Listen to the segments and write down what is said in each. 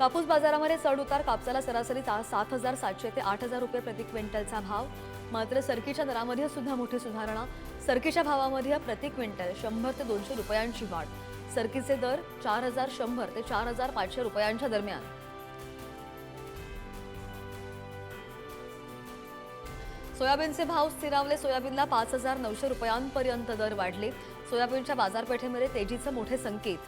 कापूस बाजारामध्ये चढ उतार कापसाला सरासरी ता- सात हजार सातशे ते आठ हजार रुपये प्रति क्विंटलचा भाव. मात्र सरकीच्या दरामध्ये सुद्धा मोठी सुधारणा. सरकीच्या भावामध्ये प्रति क्विंटल शंभर ते दोनशे रुपयांची वाढ. सरकीचे दर चार हजार शंभर ते चार हजार पाचशे रुपयांच्या दरम्यान. सोयाबीनचे भाव स्थिरावले. सोयाबीनला पाच हजार नऊशे रुपयांपर्यंत दर वाढले. सोयाबीनच्या बाजारपेठेमध्ये तेजीचे मोठे संकेत.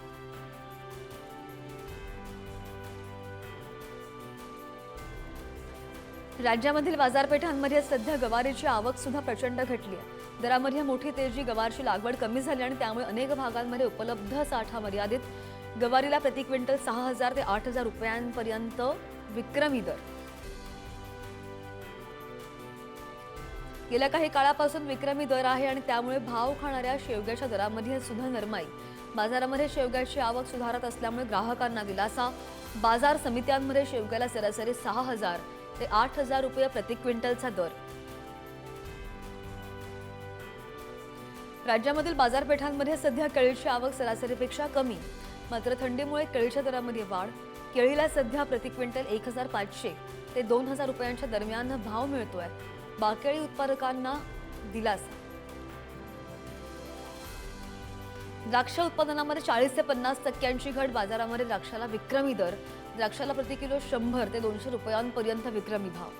राज्यामधील बाजारपेठांमध्ये सध्या गवारीची आवक सुद्धा प्रचंड घटली आहे. दरामध्ये मोठी तेजी गवारची लागवड कमी झाली आणि त्यामुळे अनेक भागांमध्ये उपलब्ध साठा मर्यादित गवारीला प्रति क्विंटल सहा हजार ते आठ हजार रुपयांपर्यंत विक्रमी दर. गेल्या काही काळापासून विक्रमी दर आहे आणि त्यामुळे भाव खाणाऱ्या शेवग्याच्या दरामध्ये सुद्धा नरमाई. बाजारामध्ये शेवग्याची आवक सुधारत असल्यामुळे ग्राहकांना दिलासा बाजार समित्यांमध्ये शेवग्याला सरासरी सहा हजार ते आठ हजार रुपये प्रति क्विंटलचा दर. राज्यामधील बाजारपेठांमध्ये सध्या केळीची आवक सरासरीपेक्षा कमी. मात्र थंडीमुळे केळीच्या दरामध्ये वाढ केळीला सध्या प्रति क्विंटल एक हजार पाचशे ते दोन हजार रुपयांच्या दरम्यान भाव मिळतोय. बाकेळी उत्पादकांना दिलासा. द्राक्ष उत्पादनामध्ये चाळीस ते पन्नास टक्क्यांची घट बाजारामध्ये द्राक्षाला विक्रमी दर द्राक्षाला प्रति किलो शंभर ते दोनशे रुपयांपर्यंत विक्रमी भाव